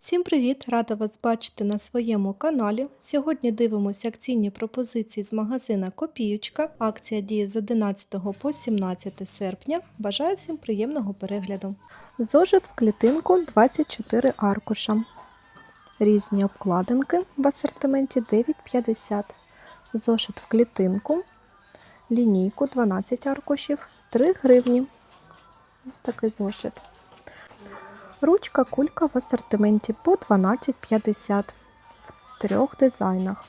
Всім привіт! Рада вас бачити на своєму каналі. Сьогодні дивимося акційні пропозиції з магазина Копіючка. Акція діє з 11 по 17 серпня. Бажаю всім приємного перегляду. Зошит в клітинку 24 аркуша. Різні обкладинки в асортименті 9,50. Зошит в клітинку. Лінійку 12 аркушів 3 гривні. Ось такий зошит. Ручка кулька в асортименті по 12,50 в трьох дизайнах.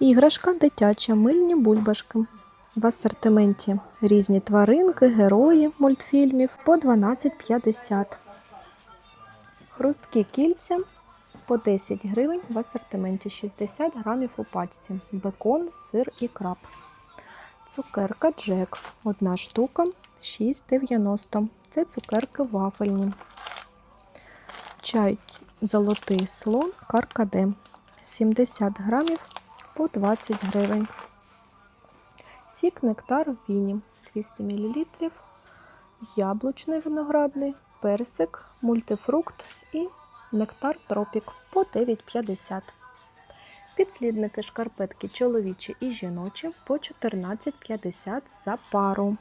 Іграшка дитяча мильні бульбашки. В асортименті різні тваринки, герої мультфільмів по 12,50. Хрусткі кільця по 10 гривень в асортименті 60 грамів у пачці. Бекон, сир і краб. Цукерка Джек. Одна штука 6,90. Це цукерки вафельні. Чай золотий слон каркаде. 70 грамів по 20 гривень. Сік нектар віні 200 мл. Яблучний виноградний, персик, мультифрукт і нектар тропік по 9,50. Підслідники шкарпетки чоловічі і жіночі по 14,50 за пару.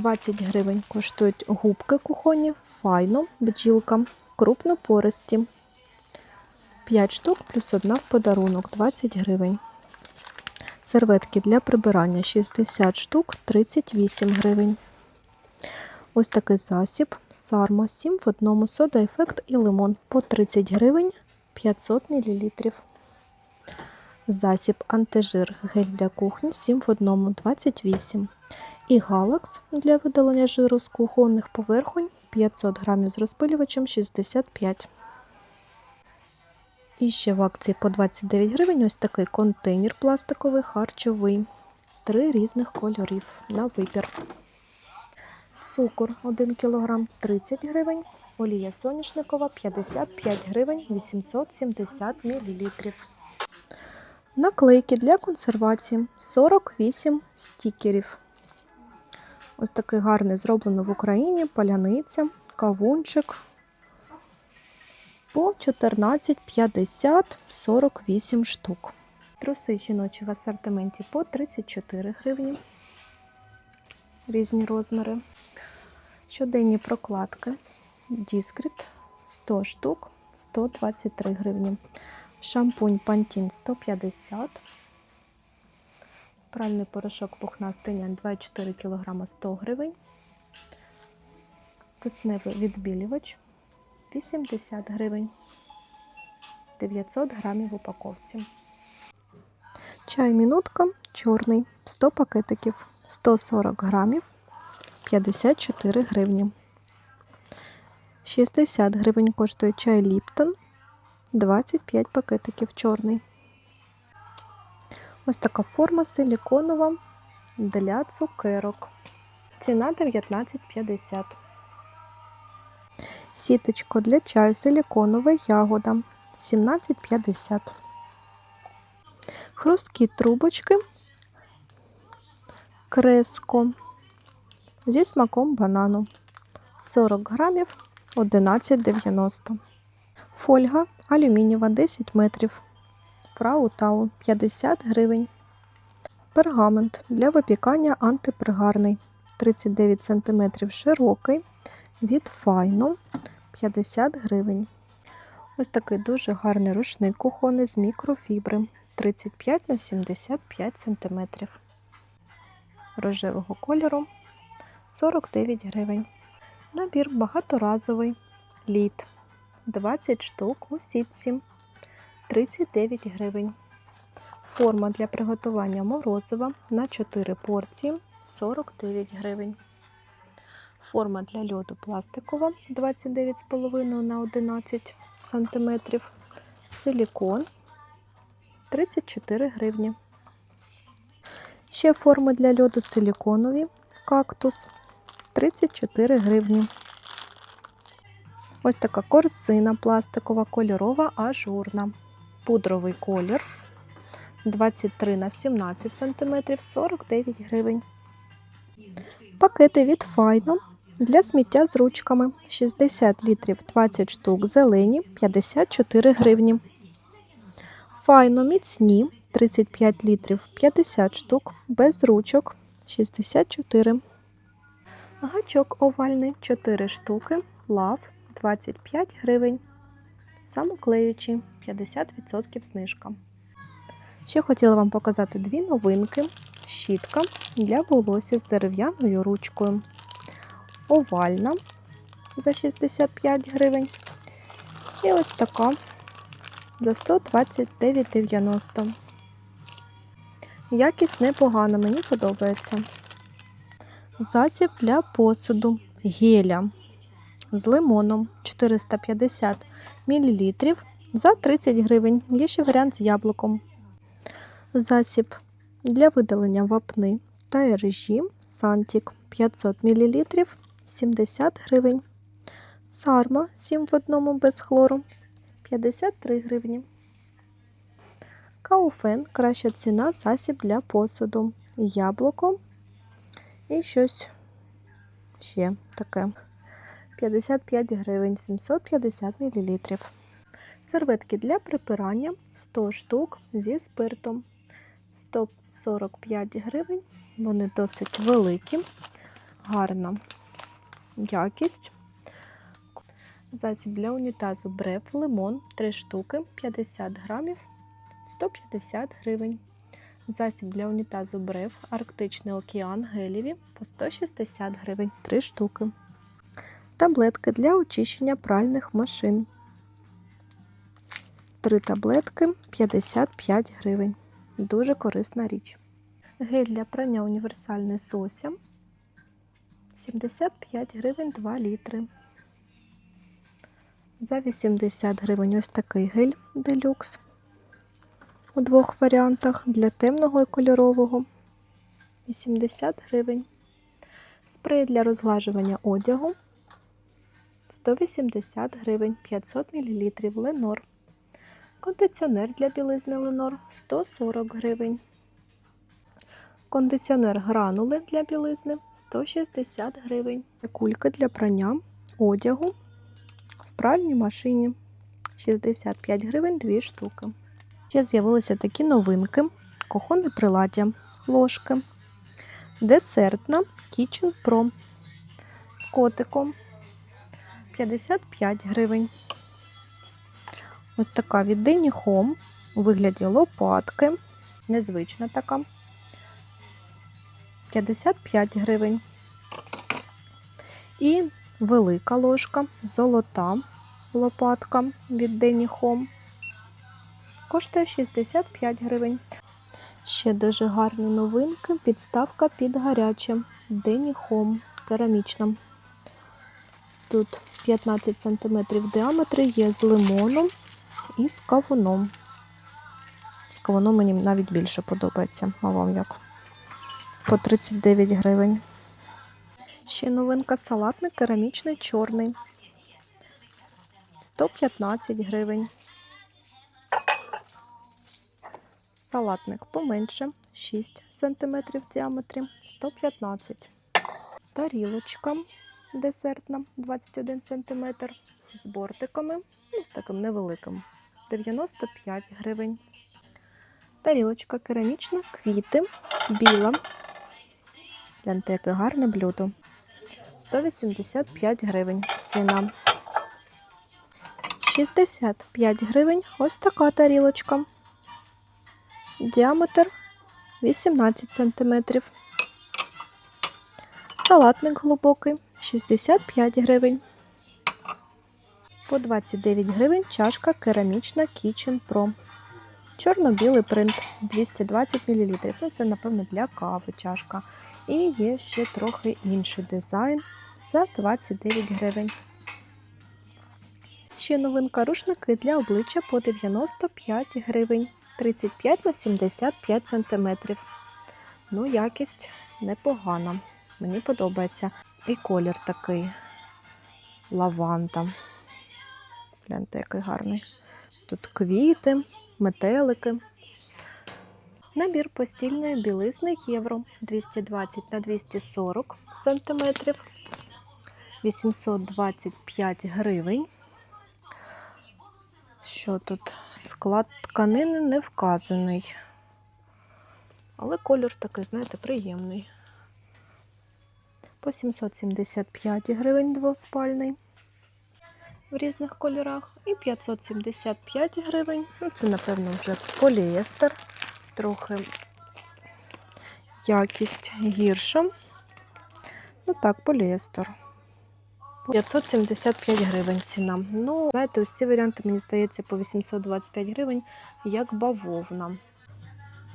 20 гривень коштують губки кухонні, файно, бджілка, крупнопористі. 5 штук плюс одна в подарунок 20 гривень. Серветки для прибирання 60 штук 38 гривень. Ось такий засіб сарма 7 в одному сода ефект і лимон по 30 гривень 500 мл. Засіб антижир гель для кухні 7 в одному 28 і галакс для видалення жиру з кухонних поверхонь 500 грамів з розпилювачем 65. І ще в акції по 29 гривень ось такий контейнер пластиковий харчовий. Три різних кольорів на вибір. Цукор 1 кг 30 гривень, олія соняшникова 55 гривень 870 мл. Наклейки для консервації 48 стікерів. Ось такий гарний зроблено в Україні, паляниця, кавунчик по 14,50 48 штук. Труси жіночі в асортименті по 34 гривні. Різні розміри. Щоденні прокладки. Діскріт 100 штук 123 гривні. Шампунь Пантін 150 Пральний порошок пухнастий нянь 24 кг 100 гривень. Кисневий відбілювач 80 гривень. 900 грамів упаковці. Чай мінутка чорний 100 пакетиків 140 грамів 54 гривні. 60 гривень коштує чай Ліптон 25 пакетиків чорний. Ось така форма силіконова для цукерок. Ціна 19,50. Сіточко для чаю силіконова ягода 17,50. Хрусткі трубочки креско зі смаком банану 40 грамів 11,90. Фольга алюмінієва 10 метрів. Фрау Тау 50 гривень. Пергамент для випікання антипригарний 39 см широкий від файно 50 гривень. Ось такий дуже гарний рушник кухонний з мікрофібри 35 на 75 см. Рожевого кольору 49 гривень. Набір багаторазовий лід 20 штук у сітці 39 гривень. Форма для приготування морозива на 4 порції 49 гривень. Форма для льоду пластикова 29,5 на 11 см. Силікон 34 гривні. Ще форми для льоду силіконові кактус 34 гривні. Ось така корзина пластикова, кольорова, ажурна. Пудровий колір 23 на 17 см 49 гривень. Пакети від Файно для сміття з ручками 60 літрів 20 штук зелені 54 гривні. Файно міцні 35 літрів 50 штук без ручок 64. Гачок овальний 4 штуки, лав 25 гривень. Самоклеючий 50% знижка. Ще хотіла вам показати дві новинки. Щітка для волосся з дерев'яною ручкою. Овальна за 65 гривень. І ось така за 129,90. Якість непогана, мені подобається. Засіб для посуду геля з лимоном 450 мл за 30 гривень. Є ще варіант з яблуком. Засіб для видалення вапни та іржі Сантік 500 мл 70 гривень. Сарма 7 в одному без хлору 53 гривні. Кауфен краща ціна засіб для посуду. Яблуко і щось ще таке. 55 гривень 750 мл. Серветки для припирання 100 штук зі спиртом 145 гривень. Вони досить великі, гарна якість. Засіб для унітазу бреф лимон 3 штуки 50 грамів 150 гривень. Засіб для унітазу бреф Арктичний океан гелєві по 160 гривень 3 штуки. Таблетки для очищення пральних машин. 3 таблетки 55 гривень. Дуже корисна річ. Гель для прання універсальний Сося 75 гривень 2 літри. За 80 гривень ось такий гель делюкс у двох варіантах для темного і кольорового 80 гривень. Спрей для розглажування одягу 180 гривень 500 мл Ленор. Кондиціонер для білизни Ленор 140 гривень. Кондиціонер гранули для білизни 160 гривень. Кулька для прання одягу в пральній машині 65 гривень 2 штуки. Ще з'явилися такі новинки: кухонне приладдя, ложки, десертна Kitchen Pro з котиком 55 гривень. Ось така від Denny Home у вигляді лопатки. Незвична така. 55 гривень. І велика ложка, золота лопатка від Denny Home. Коштує 65 гривень. Ще дуже гарні новинки. Підставка під гаряче. Denny Home. Керамічна. Тут 15 см в діаметрі є з лимоном і з кавуном. З кавуном мені навіть більше подобається. А вам як? По 39 гривень. Ще новинка салатник керамічний чорний. 115 гривень. Салатник поменше 6 см в діаметрі 115 Тарілочка десертна 21 см з бортиками, ну, з таким невеликим 95 гривень. Тарілочка керамічна, квіти, біла. Гляньте, яке гарне блюдо. 185 гривень ціна. 65 гривень ось така тарілочка. Діаметр 18 см. Салатник глибокий 65 гривень. По 29 гривень чашка керамічна Kitchen Pro. Чорно-білий принт 220 мл. Ну, це, напевно, для кави чашка. І є ще трохи інший дизайн за 29 гривень. Ще новинка рушники для обличчя по 95 гривень. 35 на 75 см. Ну, якість непогана. Мені подобається. І колір такий лаванда. Гляньте, який гарний. Тут квіти, метелики. Набір постільної білизни євро 220 на 240 см. 825 гривень. Що тут? Склад тканини не вказаний. Але колір такий, знаєте, приємний. По 775 гривень двоспальний в різних кольорах. І 575 гривень. Ну, це, напевно, вже поліестер. Трохи якість гірша. Ну так, поліестер. 575 гривень ціна. Ну, знаєте, ці варіанти, мені здається, по 825 гривень, як бавовна.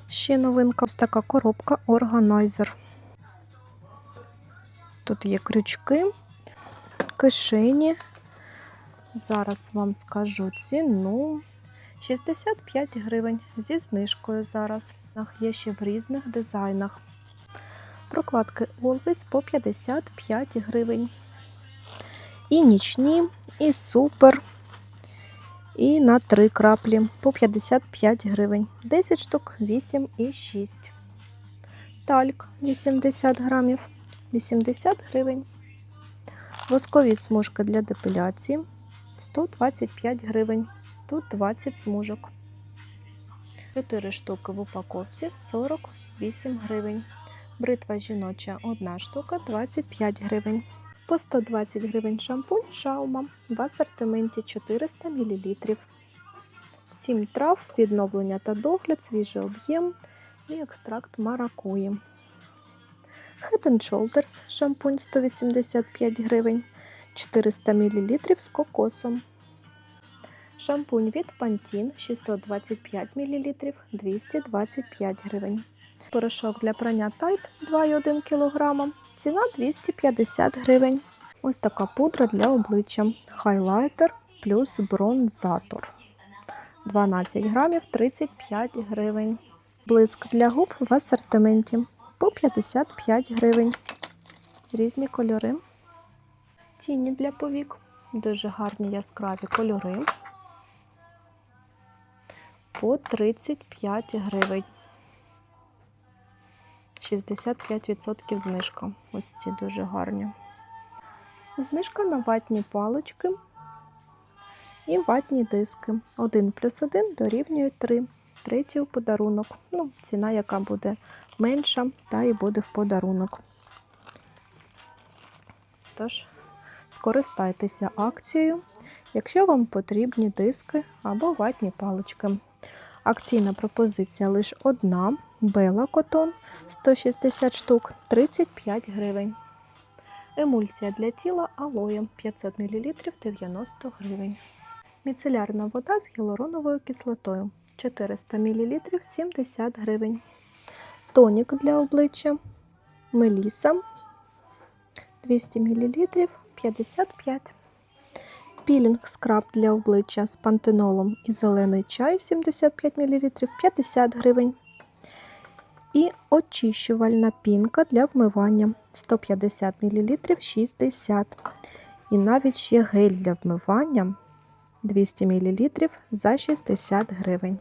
Ще новинка, ось така коробка органайзер. Тут є крючки, кишені. Зараз вам скажу ціну. 65 гривень зі знижкою зараз. Є ще в різних дизайнах. Прокладки Always по 55 гривень. І нічні, і супер. І на 3 краплі по 55 гривень. 10 штук 8 і 6. Тальк 80 грамів 80 гривень. Воскові смужки для депіляції 125 гривень. Тут 20 смужок. 4 штуки в упаковці 48 гривень. Бритва жіноча 1 штука 25 гривень. По 120 гривень шампунь шаума в асортименті 400 мл. 7 трав, відновлення та догляд, свіжий об'єм і екстракт маракуї. Head Shoulders шампунь 185 гривень, 400 мл з кокосом. Шампунь від Pantene 625 мл 225 гривень. Порошок для прання Tide 2,1 кг. Ціна 250 гривень. Ось така пудра для обличчя. Хайлайтер плюс бронзатор. 12 грамів 35 гривень. Блиск для губ в асортименті по 55 гривень. Різні кольори. Тіні для повік. Дуже гарні яскраві кольори. По 35 гривень. 65% знижка. Ось ці дуже гарні. Знижка на ватні палички і ватні диски. 1 плюс 1 дорівнює 3. Третій у подарунок. Ну, ціна, яка буде менша, та і буде в подарунок. Тож, скористайтеся акцією, якщо вам потрібні диски або ватні палички. Акційна пропозиція лише одна. Бела Котон 160 штук 35 гривень. Емульсія для тіла алоє 500 мл 90 гривень. Міцелярна вода з гіалуроновою кислотою 400 мл 70 гривень. Тонік для обличчя Меліса 200 мл 55 Пілінг скраб для обличчя з пантенолом і зелений чай 75 мл 50 гривень. І очищувальна пінка для вмивання 150 мл 60 І навіть ще гель для вмивання 200 мл за 60 гривень.